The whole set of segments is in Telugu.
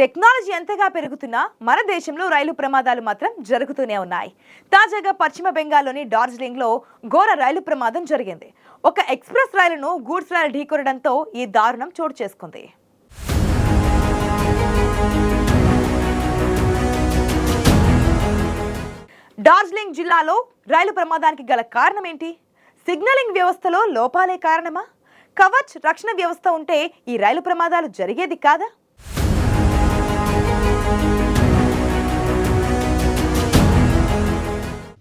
టెక్నాలజీ ఎంతగా పెరుగుతున్నా మన దేశంలో రైలు ప్రమాదాలు మాత్రం జరుగుతూనే ఉన్నాయి. తాజాగా పశ్చిమ బెంగాల్లోని డార్జిలింగ్లో ఘోర రైలు ప్రమాదం జరిగింది. ఒక ఎక్స్ప్రెస్ రైలును గూడ్స్ రైలు ఢీకొనడంతో ఈ దారుణం చోటు చేసుకుంది. డార్జిలింగ్ జిల్లాలో రైలు ప్రమాదానికి గల కారణం ఏంటి సిగ్నలింగ్ వ్యవస్థలో లోపాలే కారణమా? కవచ్ రక్షణ వ్యవస్థ ఉంటే ఈ రైలు ప్రమాదాలు జరిగేది కాదా?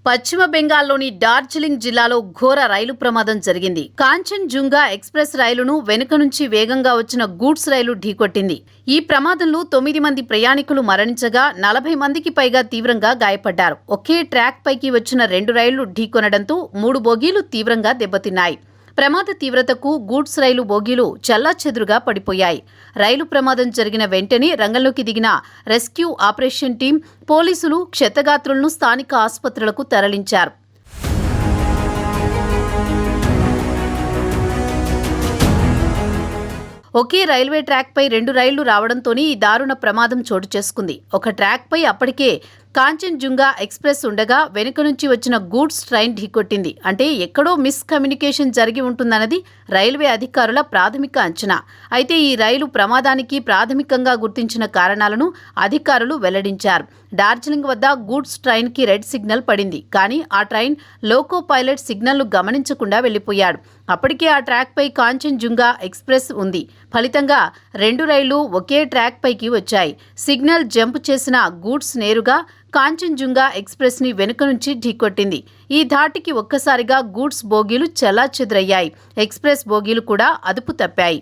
పశ్చిమ బెంగాల్లోని డార్జిలింగ్ జిల్లాలో ఘోర రైలు ప్రమాదం జరిగింది. కాంచన్ జుంగా ఎక్స్ప్రెస్ రైలును వెనుక నుంచి వేగంగా వచ్చిన గూడ్స్ రైలు ఢీకొట్టింది. ఈ ప్రమాదంలో తొమ్మిది మంది ప్రయాణికులు మరణించగా నలభై మందికి పైగా తీవ్రంగా గాయపడ్డారు. ఒకే ట్రాక్ పైకి వచ్చిన రెండు రైళ్ళు ఢీకొనడంతో మూడు బోగీలు తీవ్రంగా దెబ్బతిన్నాయి. ప్రమాద తీవ్రతకు గూడ్స్ రైలు బోగీలు చెల్లాచెదురుగా పడిపోయాయి. రైలు ప్రమాదం జరిగిన వెంటనే రంగంలోకి దిగిన రెస్క్యూ ఆపరేషన్ టీం పోలీసులు క్షతగాత్రులను స్థానిక ఆసుపత్రులకు తరలించారు. ఒకే రైల్వే ట్రాక్పై రెండు రైళ్ళు రావడంతోనే ఈ దారుణ ప్రమాదం చోటు చేసుకుంది. ఒక ట్రాక్పై అప్పటికే కాంచన్జుంగా ఎక్స్ప్రెస్ ఉండగా వెనుక నుంచి వచ్చిన గూడ్స్ ట్రైన్ ఢీకొట్టింది. అంటే ఎక్కడో మిస్ కమ్యూనికేషన్ జరిగి ఉంటుందన్నది రైల్వే అధికారుల ప్రాథమిక అంచనా. అయితే ఈ రైలు ప్రమాదానికి ప్రాథమికంగా గుర్తించిన కారణాలను అధికారులు వెల్లడించారు. డార్జిలింగ్ వద్ద గూడ్స్ ట్రైన్కి రెడ్ సిగ్నల్ పడింది. కానీ ఆ ట్రైన్ లోకో పైలట్ సిగ్నల్ను గమనించకుండా వెళ్ళిపోయాడు అప్పటికే ఆ ట్రాక్పై కాంచన్జుంగా ఎక్స్ప్రెస్ ఉంది. ఫలితంగా రెండు రైళ్ళు ఒకే ట్రాక్ పైకి వచ్చాయి. సిగ్నల్ జంప్ చేసిన గూడ్స్ నేరుగా కాంచన్జుంగా ఎక్స్ప్రెస్ని వెనుక నుంచి ఢీకొట్టింది. ఈ ధాటికి ఒక్కసారిగా గూడ్స్ బోగీలు చెల్లాచెదురయ్యాయి ఎక్స్ప్రెస్ బోగీలు కూడా అదుపు తప్పాయి.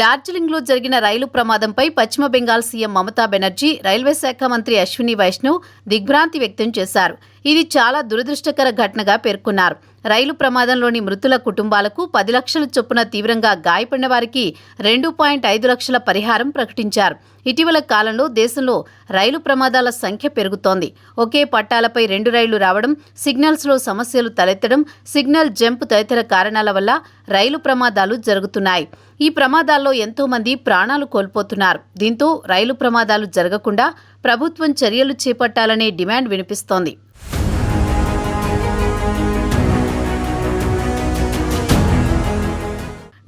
డార్జిలింగ్లో జరిగిన రైలు ప్రమాదంపై పశ్చిమ బెంగాల్ సీఎం మమతా బెనర్జీ రైల్వే శాఖ మంత్రి అశ్విని వైష్ణవ్ దిగ్భ్రాంతి వ్యక్తం చేశారు. ఇది చాలా దురదృష్టకర ఘటనగా పేర్కొన్నారు. రైలు ప్రమాదంలోని మృతుల కుటుంబాలకు పది లక్షల చొప్పున తీవ్రంగా గాయపడిన వారికి రెండు పాయింట్ ఐదు లక్షల పరిహారం ప్రకటించారు. ఇటీవల కాలంలో దేశంలో రైలు ప్రమాదాల సంఖ్య పెరుగుతోంది. ఒకే పట్టాలపై రెండు రైళ్ళు రావడం సిగ్నల్స్లో సమస్యలు తలెత్తడం సిగ్నల్ జంప్ తదితర కారణాల వల్ల రైలు ప్రమాదాలు జరుగుతున్నాయి. ఈ ప్రమాదాల్లో ఎంతో మంది ప్రాణాలు కోల్పోతున్నారు. దీంతో రైలు ప్రమాదాలు జరగకుండా ప్రభుత్వం చర్యలు చేపట్టాలనే డిమాండ్ వినిపిస్తోంది.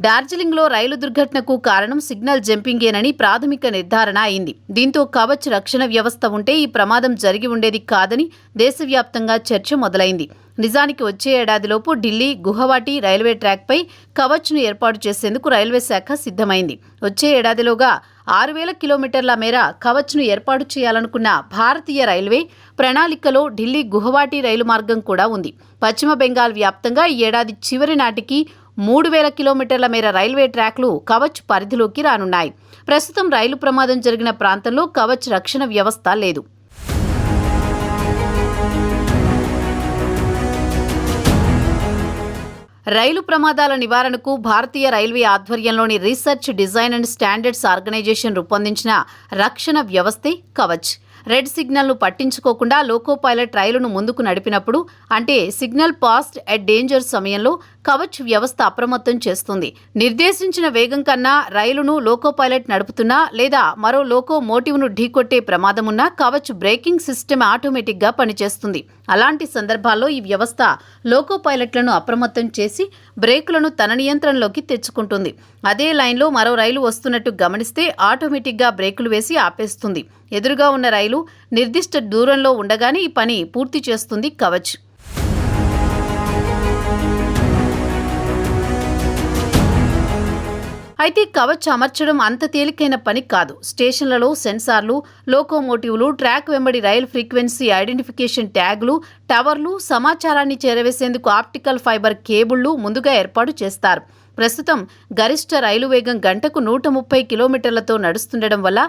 డార్జిలింగ్లో రైలు దుర్ఘటనకు కారణం సిగ్నల్ జంపింగేనని ప్రాథమిక నిర్ధారణ అయింది. దీంతో కవచ్ రక్షణ వ్యవస్థ ఉంటే ఈ ప్రమాదం జరిగి ఉండేది కాదని దేశవ్యాప్తంగా చర్చ మొదలైంది. నిజానికి వచ్చే ఏడాదిలోపు ఢిల్లీ గుహవాటి రైల్వే ట్రాక్పై కవచ్ను ఏర్పాటు చేసేందుకు రైల్వే శాఖ సిద్ధమైంది. వచ్చే ఏడాదిలోగా ఆరు వేల కిలోమీటర్ల మేర కవచ్ను ఏర్పాటు చేయాలనుకున్న భారతీయ రైల్వే ప్రణాళికలో ఢిల్లీ గుహవాటి రైలు మార్గం కూడా ఉంది. పశ్చిమ బెంగాల్ వ్యాప్తంగా ఈ ఏడాది చివరి నాటికి మూడు వేల కిలోమీటర్ల మేర రైల్వే ట్రాక్లు కవచ్ పరిధిలోకి రానున్నాయి. ప్రస్తుతం రైలు ప్రమాదం జరిగిన ప్రాంతంలో కవచ్ రక్షణ వ్యవస్థ లేదు. రైలు ప్రమాదాల నివారణకు భారతీయ రైల్వే ఆధ్వర్యంలోని research design and standards organisation రూపొందించిన రక్షణ వ్యవస్థే కవచ్. రెడ్ సిగ్నల్ను పట్టించుకోకుండా లోకో పైలట్ రైలును ముందుకు నడిపినప్పుడు అంటే సిగ్నల్ పాస్ట్ అట్ డేంజర్ సమయంలో కవచ్ వ్యవస్థ అప్రమత్తం చేస్తుంది. నిర్దేశించిన వేగం కన్నా రైలును లోకో పైలట్ నడుపుతున్నా లేదా మరో లోకో మోటివ్ను ఢీకొట్టే ప్రమాదమున్నా కవచ్ బ్రేకింగ్ సిస్టమ్ ఆటోమేటిక్గా పనిచేస్తుంది. అలాంటి సందర్భాల్లో ఈ వ్యవస్థ లోకో పైలట్లను అప్రమత్తం చేసి బ్రేకులను తన నియంత్రణలోకి తెచ్చుకుంటుంది. అదే లైన్లో మరో రైలు వస్తున్నట్టు గమనిస్తే ఆటోమేటిక్గా బ్రేకులు వేసి ఆపేస్తుంది. ఎదురుగా ఉన్న రైలు నిర్దిష్ట దూరంలో ఉండగానే ఈ పని పూర్తి చేస్తుంది కవచ్. అయితే కవచ్ అమర్చడం అంత తేలికైన పని కాదు. స్టేషన్లలో సెన్సార్లు లోకోమోటివ్లు ట్రాక్ వెంబడి రైల్ ఫ్రీక్వెన్సీ ఐడెంటిఫికేషన్ ట్యాగ్లు టవర్లు సమాచారాన్ని చేరవేసేందుకు ఆప్టికల్ ఫైబర్ కేబుళ్ళు ముందుగా ఏర్పాటు చేస్తారు. ప్రస్తుతం గరిష్ట రైలు వేగం గంటకు నూట ముప్పై కిలోమీటర్లతో నడుస్తుండడం వల్ల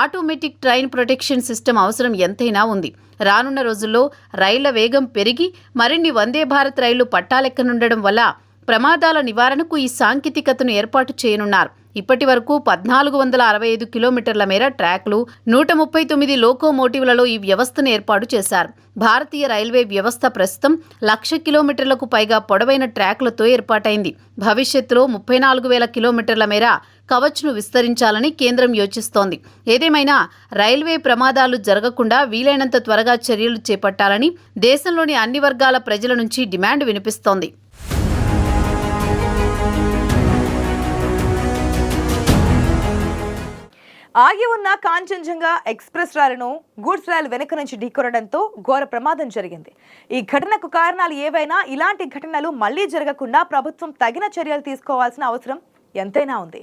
ఆటోమేటిక్ ట్రైన్ ప్రొటెక్షన్ సిస్టమ్ అవసరం ఎంతైనా ఉంది. రానున్న రోజుల్లో రైళ్ళ వేగం పెరిగి మరిన్ని వందే భారత్ రైళ్ళు పట్టాలెక్కనుండడం వల్ల ప్రమాదాల నివారణకు ఈ సాంకేతికతను ఏర్పాటు చేయనున్నారు. ఇప్పటి వరకు పద్నాలుగు వందల అరవై ఐదు కిలోమీటర్ల మేర ట్రాక్లు నూట ముప్పై తొమ్మిది లోకోమోటివ్లలో ఈ వ్యవస్థను ఏర్పాటు చేశారు. భారతీయ రైల్వే వ్యవస్థ ప్రస్తుతం లక్ష కిలోమీటర్లకు పైగా పొడవైన ట్రాక్లతో ఏర్పాటైంది. భవిష్యత్తులో ముప్పై నాలుగు వేల కిలోమీటర్ల మేర కవచ్ను విస్తరించాలని కేంద్రం యోచిస్తోంది. ఏదేమైనా రైల్వే ప్రమాదాలు జరగకుండా వీలైనంత త్వరగా చర్యలు చేపట్టాలని దేశంలోని అన్ని వర్గాల ప్రజల నుంచి డిమాండ్ వినిపిస్తోంది. ఆగి ఉన్న కాంచన్జంగా ఎక్స్ప్రెస్ రైలును గూడ్స్ రైలు వెనుక నుంచి ఢీకొనడంతో ఘోర ప్రమాదం జరిగింది. ఈ ఘటనకు కారణాలు ఏవైనా ఇలాంటి ఘటనలు మళ్ళీ జరగకుండా ప్రభుత్వం తగిన చర్యలు తీసుకోవాల్సిన అవసరం ఎంతైనా ఉంది.